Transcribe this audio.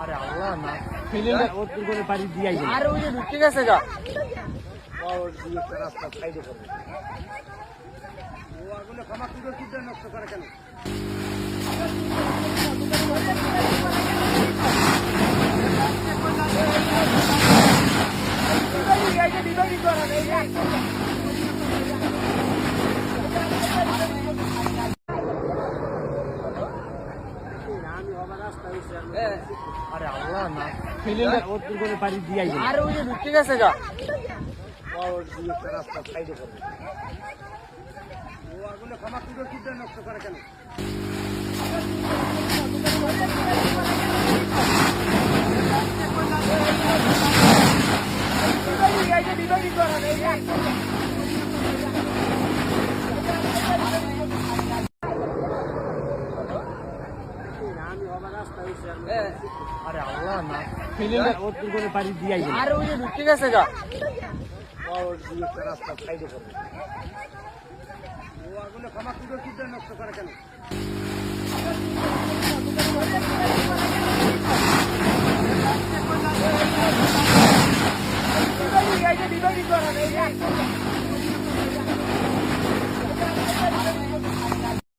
আরে আল্লাহ না। ফেলে ওর করে বাড়ি দিয়ে আইবে আর ওই যে ঢুকে গেছে গা। ওর দিয়ে রাস্তা সাইডে করবে ও আগুনে নষ্ট করে কেন? আরে আল্লাহ না ফেলে ওর করে বাড়ি দিয়ে আইবে আর ওই ঢুকতে ঢুকে গেছে গা। ওর দিয়ে রাস্তা সাইডে করবে ও আগুনে ক্ষমা তুই নষ্ট করে কেন? আরে আল্লাহ, না ফিলিংটা ওর করে বাড়ি দিয়ে আইবে আরে ওই ঢুকে গেছে গা ওর রাস্তা সাইডে করে ও আগুনে ক্ষমা কুদর কিদ্দা নষ্ট করে কেন বিবাহ বিবাহ